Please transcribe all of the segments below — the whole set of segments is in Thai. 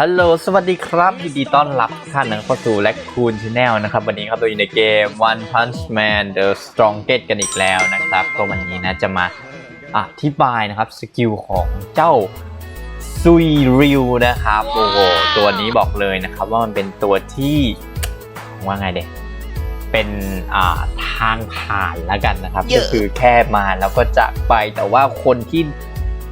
ฮัลโหล สวัสดีครับยินดีต้อนรับทุกท่านนะเข้าสู่แลคคูนชาแนลนะครับ วันนี้ครับเราอยู่ในเกม One Punch Man The Strongest กันอีกแล้วนะครับ ก็วันนี้นะจะมาอธิบายนะครับสกิลของเจ้าซุยริวนะครับ โอ้โห ตัวนี้บอกเลยนะครับว่ามันเป็นตัวที่ว่าไงเด็กเป็นอ่าทางผ่านแล้วกันนะครับเยก็อะคือแค่มาแล้วก็จากไปแต่ว่าคนที่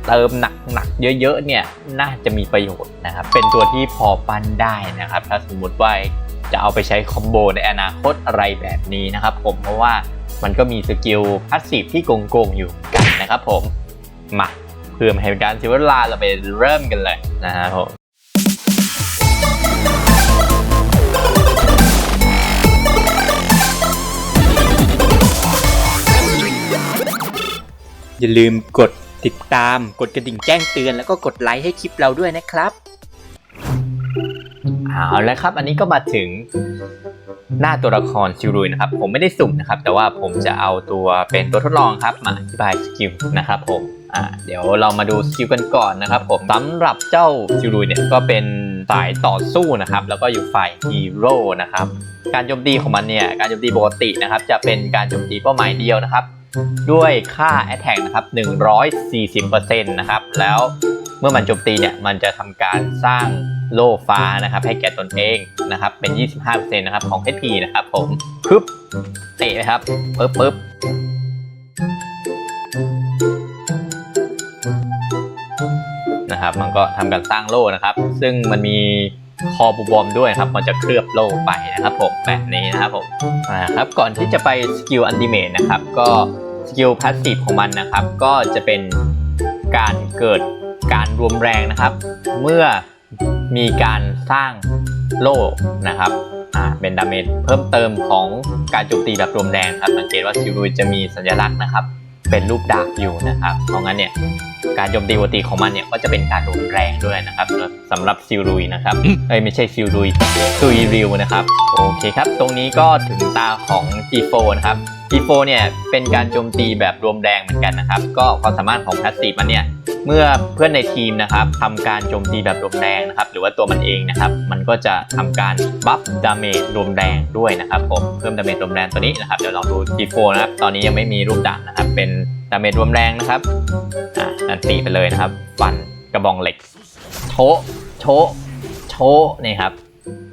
เติมหนักๆเยอะๆเนี่ยน่าจะมีประโยชน์นะครับเป็นตัวที่พอปั้นได้นะครับ ถ้าสมมุติว่าจะเอาไปใช้คอมโบในอนาคตอะไรแบบนี้นะครับผมเพราะว่ามันก็มีสกิลพาสซีฟที่โกงๆอยู่กันนะครับผมมาเพื่อไม่ให้เป็นการเสียเวลาเราไปเริ่มกันเลยนะครับผมอย่าลืมกด ติดตาม กดกระดิ่งแจ้งเตือนแล้วก็กดไลค์ให้คลิปเราด้วยนะครับ เอาล้วครับ อันนี้ก็มาถึงหน้าตัวละครซิรุยนะครับ ผมไม่ได้สุ่มนะครับ แต่ว่าผมจะเอาตัวเป็นตัวทดลองครับมาอธิบายสกิลนะครับผมอ่าเดี๋ยวเรามาดูสกิลกันก่อนนะครับ ผมสำหรับเจ้าซิรุยเนี่ยก็เป็นสายต่อสู้นะครับ แล้วก็อยู่ฝ่ายฮีโร่นะครับ การโจมตีของมันเนี่ยการโจมตีปกตินะครับ จะเป็นการโจมตีเป้าหมายเดียวนะครับ ด้วยค่า Attack นะครับ 140%นะครับ แล้วเมื่อมันโจมตีเนี่ย มันจะทำการสร้างโล่ฟ้านะครับ ให้แก่ตนเองนะครับ เป็น 25%นะครับ ของ HP นะครับผมปึ๊บเตะนะครับปึ๊บปึ๊บนะครับ มันก็ทำการสร้างโล่นะครับ ซึ่งมันมีคอบูบอมด้วยครับ มันจะเคลือบโล่ไปนะครับผมแบบนี้นะครับผมอ่าครับ ก่อนที่จะไปสกิลอันดิเมตนะครับ ก็ สกิลพาสซีฟของมันนะครับ ก็จะเป็นการเกิดการรวมแรงนะครับ เมื่อมีการสร้างโล่นะครับเป็นดาเมจเพิ่มเติมของการโจมตีแบบรวมแรงครับสังเกตว่าซิลุยจะมีสัญลักษณ์นะครับ เป็นรูปดาบอยู่นะครับเพราะงั้นเนี่ย การโจมตีปกติของมันเนี่ยก็จะเป็นการรวมแรงด้วยนะครับสำหรับซิลุยนะครับเอ้ยไม่ใช่ซิลุยซุยริวนะครับโอเคครับ ตรงนี้ก็ถึงตาของ G4 นะครับ G4 เนี่ยเป็นการโจมตีแบบรวมแรงเหมือนกันนะครับ ก็ความสามารถของพาสซีฟมันเนี่ยเมื่อเพื่อนในทีมนะครับทำการโจมตีแบบรวมแรงนะครับ หรือว่าตัวมันเองนะครับ มันก็จะทำการบัฟดาเมจรวมแรงด้วยนะครับผมเพิ่มดาเมจรวมแรงตัวนี้นะครับเดี๋ยวลองดู G4 นะครับตอนนี้ยังไม่มีรูปดาบนะครับเป็น ดาเมจรวมแรงนะครับอะนันตีไปเลยนะครับ ฟันกระบองเหล็ก โชะโชะโชะนี่ครับ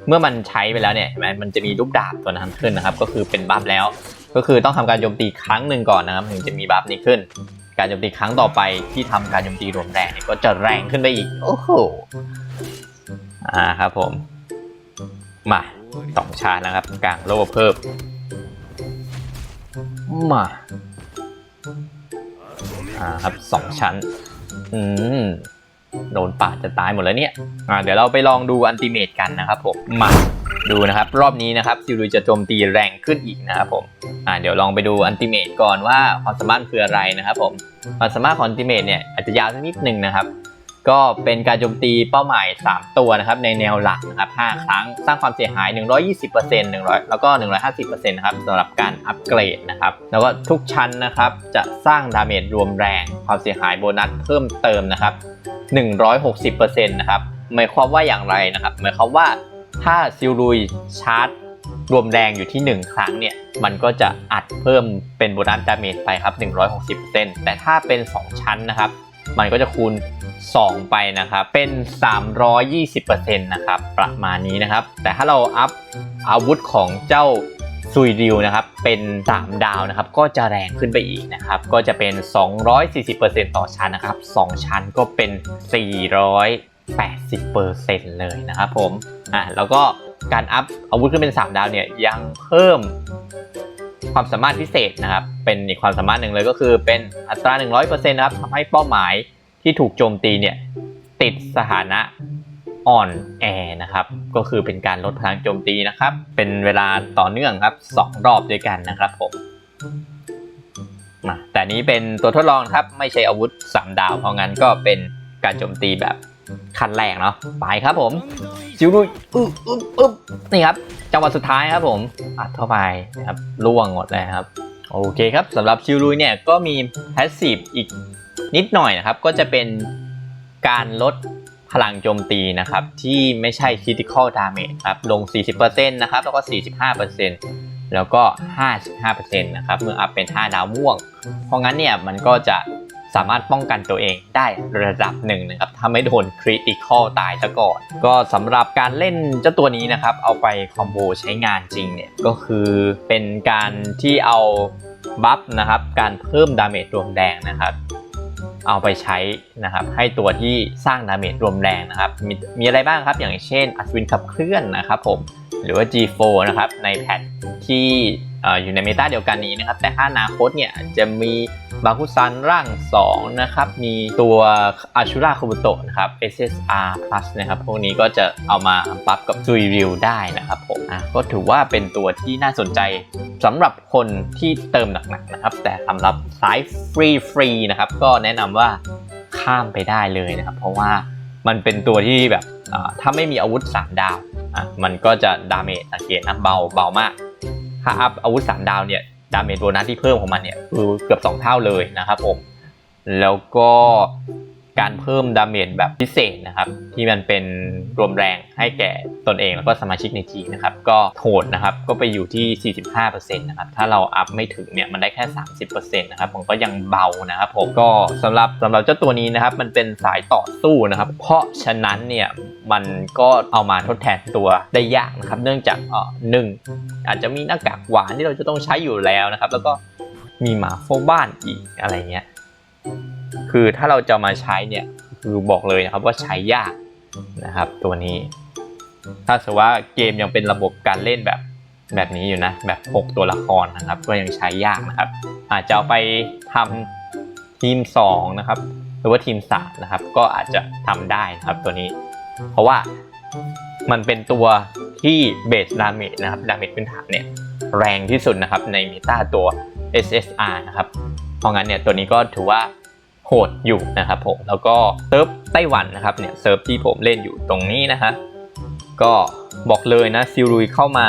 เมื่อมันใช้ไปแล้วเนี่ยเห็นไหมมันจะมีรูปดาบตัวนั้นขึ้นนะครับ ก็คือเป็นบัฟแล้ว ก็คือต้องทำการโจมตีครั้งหนึ่งก่อนนะครับ ถึงจะมีบัฟนี้ขึ้น การโจมตีครั้งต่อไปที่ทำการโจมตีรวมแรงเนี่ยก็จะแรงขึ้นไปอีก โอ้โหอ่าครับผมมาสองชาร์นะครับกลางโลเพิ่มมา อ่าครับสองชั้น อืมโดนปาดจะตายหมดแล้วเนี่ยอ่าเดี๋ยวเราไปลองดูอันติเมตกันนะครับผมมาดูนะครับ รอบนี้นะครับซิลุยจะโจมตีแรงขึ้นอีกนะครับผมอ่าเดี๋ยวลองไปดูอันติเมตก่อนว่าความสามารถคืออะไรนะครับผมความสามารถของอันติเมตเนี่ยอาจจะยาวสักนิดนึงนะครับ ก็เป็นการโจมตีเป้าหมาย 3 ตัวนะครับในแนวหลักนะครับ 5 ครั้งสร้างความเสียหาย 120% 100 แล้วก็ 150%นะครับสำหรับการอัปเกรดนะครับ แล้วก็ทุกชั้นนะครับจะสร้างดาเมจรวมแรงความเสียหายโบนัสเพิ่มเติมนะครับ 160%นะครับหมายความว่าอย่างไรนะครับหมายความว่าถ้าซิลลุยชาร์จรวมแรงอยู่ที่ 1 ครั้งเนี่ย มันก็จะอัดเพิ่มเป็นโบนัสดาเมจไปครับ 160%แต่ถ้าเป็น 2 ชั้นนะครับ มันก็จะคูณ 2 ไปนะครับ เป็น 320%นะครับ ประมาณนี้นะครับ แต่ถ้าเราอัพอาวุธของเจ้าซุยริวนะครับ เป็น 3 ดาวนะครับ ก็จะแรงขึ้นไปอีกนะครับ ก็จะเป็น 240%ต่อชั้นนะครับ 2 ชั้นก็เป็น 480%เลยนะครับผม อะ แล้วก็การอัพอาวุธขึ้นเป็น 3 ดาวเนี่ยยังเพิ่ม ความสามารถพิเศษนะครับ เป็นอีกความสามารถหนึ่งเลยก็คือเป็นอัตรา 100%นะครับทำให้เป้าหมายที่ถูกโจมตีเนี่ยติดสถานะอ่อนแอนะครับ ก็คือเป็นการลดพลังโจมตีนะครับ เป็นเวลาต่อเนื่องครับ 2 รอบด้วยกันนะครับผมมาแต่นี้เป็นตัวทดลองครับ ไม่ใช่อาวุธ 3 ดาว เพราะงั้นก็เป็นการโจมตีแบบขั้นแรกเนาะไปครับผม จิวดุยอึ๊บอึ๊บอึ๊บนี่ครับ จังหวะสุดท้ายครับผมอัดเข้าไปนะครับล่วงหมดเลยครับ โอเคครับสำหรับชิวลุยเนี่ยก็มีแพสซีฟอีกนิดหน่อยนะครับ ก็จะเป็นการลดพพลังโจมตีนะครับ ที่ไม่ใช่ critical damage ครับ ลง 40%นะครับ แล้วก็ 45%แล้วก็ 55%นะครับ เมื่ออัพเป็น 5 ดาวม่วง เพราะงั้นเนี่ยมันก็จะ สามารถป้องกันตัวเองได้ระดับหนึ่งนะครับถ้าไม่โดนคริติคอลตายซะก่อน ก็สำหรับการเล่นเจ้าตัวนี้นะครับ เอาไปคอมโบใช้งานจริงเนี่ยก็คือเป็นการที่เอาบัฟนะครับการเพิ่มดาเมจรวมแรงนะครับเอาไปใช้นะครับให้ตัวที่สร้างดาเมจรวมแรงนะครับมีมีอะไรบ้างครับอย่างเช่นอัศวินขับเคลื่อนนะครับผมหรือว่า G4 นะครับในแพทที่ อยู่ในเมตาเดียวกันนี้นะครับ แต่ถ้าอนาคตเนี่ยจะมีบาคุซันร่าง 2 นะครับ มีตัวอาชูราคุบุโตะนะครับ SSR Plus นะครับ พวกนี้ก็จะเอามาปรับกับซุยริวได้นะครับผมอะก็ถือว่าเป็นตัวที่น่าสนใจสำหรับคนที่เติมหนักๆนะครับ แต่สำหรับสายฟรีฟรีๆนะครับ ก็แนะนำว่าข้ามไปได้เลยนะครับ เพราะว่ามันเป็นตัวที่แบบถ้าไม่มีอาวุธ 3 ดาว มันก็จะดาเมจสังเกตนะเบาเบามาก ถ้าอัพอาวุธ3ดาวเนี่ยดาเมจโบนัสที่เพิ่มของมันเนี่ยคือเกือบ 2 เท่าเลยนะครับผม แล้วก็ การเพิ่มดาเมจแบบพิเศษนะครับ ที่มันเป็นรวมแรงให้แก่ตนเองแล้วก็สมาชิกในทีมนะครับ ก็โหดนะครับก็ไปอยู่ที่ 45%นะครับถ้าเราอัพไม่ถึงเนี่ยมันได้แค่ 30%นะครับมันก็ยังเบานะครับผมก็สำหรับสำหรับเจ้าตัวนี้นะครับมันเป็นสายต่อสู้นะครับ เพราะฉะนั้นเนี่ยมันก็เอามาทดแทนตัวได้ยากนะครับ เนื่องจากเออหนึ่งอาจจะมีหน้ากากหวานที่เราจะต้องใช้อยู่แล้วนะครับ แล้วก็มีหมาเฝ้าบ้านอีกอะไรเงี้ย คือถ้าเราจะมาใช้เนี่ยคือบอกเลยนะครับว่าใช้ยากนะครับ ตัวนี้ ถ้าสมมติว่าเกมยังเป็นระบบการเล่นแบบแบบนี้อยู่นะแบบ 6 ตัวละครนะครับ ก็ยังใช้ยากนะครับ อาจจะเอาไปทำทีม 2 นะครับ หรือว่าทีม 3 นะครับ ก็อาจจะทำได้นะครับตัวนี้ เพราะว่ามันเป็นตัวที่เบสดาเมจนะครับดาเมจพื้นฐานเนี่ยแรงที่สุดนะครับในเมตาตัว SSR นะครับ เพราะงั้นเนี่ยตัวนี้ก็ถือว่า หดอยู่นะครับผมแล้วก็เซิร์ฟไต้หวันนะครับเนี่ยเซิร์ฟที่ผมเล่นอยู่ตรงนี้นะฮะก็บอกเลยนะซิลุยเข้ามา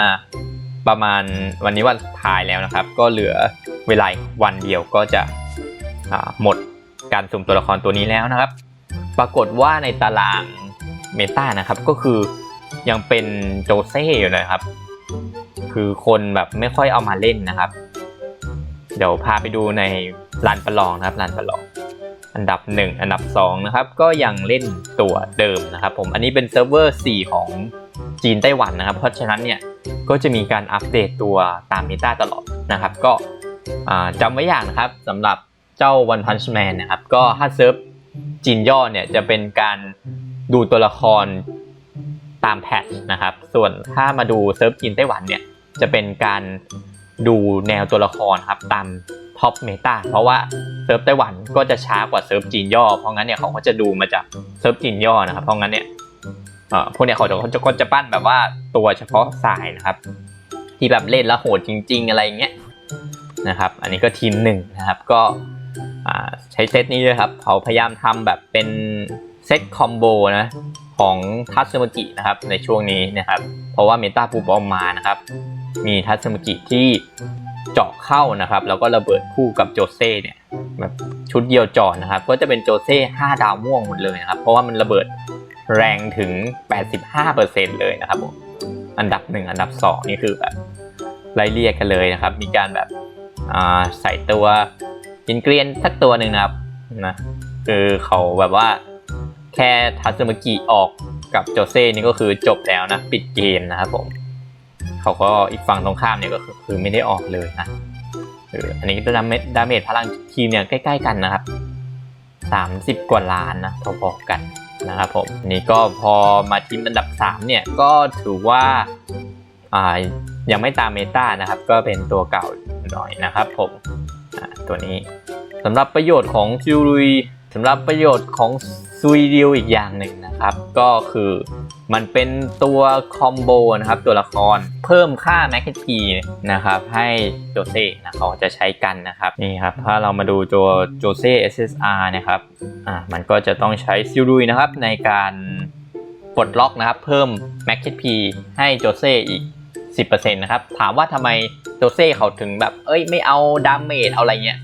ประมาณวันนี้วันสุดท้ายแล้วนะครับ ก็เหลือเวลาวันเดียวก็จะหมดการสุ่มตัวละครตัวนี้แล้วนะครับ ปรากฏว่าในตารางเมตานะครับก็คือยังเป็นโจเซ่อยู่นะครับ คือคนแบบไม่ค่อยเอามาเล่นนะครับ เดี๋ยวพาไปดูในลานประลองนะครับลานประลอง อันดับ 1 อันดับ 2 นะครับ ก็ยังเล่นตัวเดิมนะครับผมอันนี้เป็นเซิร์ฟเวอร์ 4 ของจีนไต้หวันนะครับ เพราะฉะนั้นเนี่ยก็จะมีการอัปเดตตัวตามเมตาตลอดนะครับ ก็จำไว้อย่างนะครับสำหรับเจ้า One Punch Man นะครับ ก็ถ้าเซิร์ฟจีนย่อเนี่ยจะเป็นการดูตัวละครตามแพทนะครับ ส่วนถ้ามาดูเซิร์ฟจีนไต้หวันเนี่ยจะเป็นการ ดูแนวตัวละครครับตามท็อปเมตาเพราะว่าเซิร์ฟไต้หวันก็จะช้ากว่าเซิร์ฟจีนย่อ เพราะงั้นเนี่ยเขาก็จะดูมาจากเซิร์ฟจีนย่อนะครับเพราะงั้นเนี่ยเออพวกเนี่ยเขาจะเขาจะก็จะปั้นแบบว่าตัวเฉพาะสายนะครับ ที่แบบเล่นแล้วโหดจริง ๆ อะไรอย่างเงี้ยนะครับ อันนี้ก็ทีมหนึ่งนะครับก็ใช้เซตนี้ด้วยครับเขาพยายามทำแบบเป็นเซตคอมโบนะ ของทัตสึมกินะครับในช่วงนี้นะครับ เพราะว่าเมตาปูบอมมานะครับ มีทัตสึมกิที่เจาะเข้านะครับ แล้วก็ระเบิดคู่กับโจเซ่เนี่ยแบบชุดเดียวจอดนะครับ ก็จะเป็นโจเซ่5ดาวม่วงหมดเลยนะครับ เพราะว่ามันระเบิดแรงถึง 85%เลยนะครับผมอันดับ 1 อันดับ 2 นี่คือแบบไล่เรียกกันเลยนะครับ มีการแบบใส่ตัวกินเกรียนสักตัวหนึ่งนะครับนะคือเขาแบบว่า แค่ทัตสึมากิออกกับโจเซ่นี่ก็คือจบแล้วนะ ปิดเกมนะครับผม เขาก็อีกฝั่งตรงข้ามเนี่ยก็คือไม่ได้ออกเลยนะเอออันนี้ดาเมจดาเมจพลังทีมเนี่ยใกล้ ๆ กันนะครับสามสิบกว่าล้านนะพอๆกันนะครับผมนี่ก็พอมาทีมอันดับสามเนี่ยก็ถือว่าอ่ายังไม่ตามเมตานะครับ ก็เป็นตัวเก่าหน่อยนะครับผมตัวนี้สำหรับประโยชน์ของซิลุยสำหรับประโยชน์ของ ซุยดิวอีกอย่างหนึ่งนะครับ ก็คือมันเป็นตัวคอมโบนะครับ ตัวละครเพิ่มค่าแม็กทีนะครับ ให้โจเซ่นะเขาจะใช้กันนะครับนี่ครับ ถ้าเรามาดูตัวโจเซ่ SSR นะครับอ่ามันก็จะต้องใช้ซิลุยนะครับ ในการปลดล็อกนะครับ เพิ่มแม็กทีให้โจเซ่อีก 10%นะครับ ถามว่าทำไมโจเซ่เขาถึงแบบ เอ้ยไม่เอาดาเมจเอาอะไรเงี้ย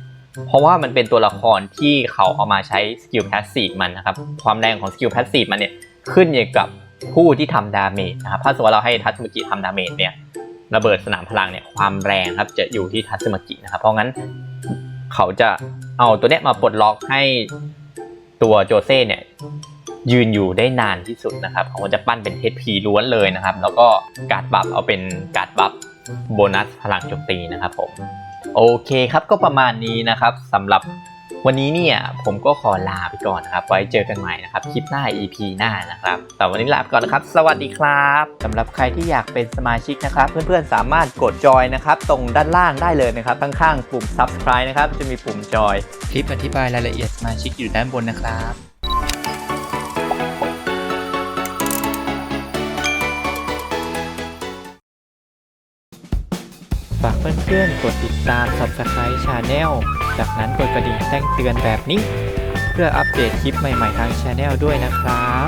เพราะว่ามันเป็นตัวละครที่เขาเอามาใช้สกิลแพสซีฟมันนะครับ ความแรงของสกิลแพสซีฟมันเนี่ยขึ้นอยู่กับผู้ที่ทำดาเมจนะครับ ถ้าสมมติว่าเราให้ทัตสึมากิทำดาเมจเนี่ยระเบิดสนามพลังเนี่ยความแรงครับจะอยู่ที่ทัตสึมากินะครับ เพราะงั้นเขาจะเอาตัวเนี้ยมาปลดล็อกให้ตัวโจเซ่เนี่ยยืนอยู่ได้นานที่สุดนะครับ เขาจะปั้นเป็น HP ล้วนเลยนะครับ แล้วก็การ์ดบัฟเอาเป็นการ์ดบัฟโบนัสพลังโจมตีนะครับผม โอเคครับก็ประมาณนี้นะครับสำหรับวันนี้เนี่ยผมก็ขอลาไปก่อนนะครับ ไว้เจอกันใหม่นะครับคลิปหน้า EP หน้านะครับ แต่วันนี้ลาไปก่อนนะครับ สวัสดีครับสำหรับใครที่อยากเป็นสมาชิกนะครับ เพื่อนๆสามารถกดจอยนะครับ ตรงด้านล่างได้เลยนะครับ ข้างๆปุ่ม subscribe นะครับ จะมีปุ่มจอย คลิปอธิบายรายละเอียดสมาชิกอยู่ด้านบนนะครับ ฝากเพื่อนๆ กดติดตาม Subscribe Channel จากนั้นกดกระดิ่งแจ้งเตือนแบบนี้ เพื่ออัปเดตคลิปใหม่ๆทาง Channel ด้วยนะครับ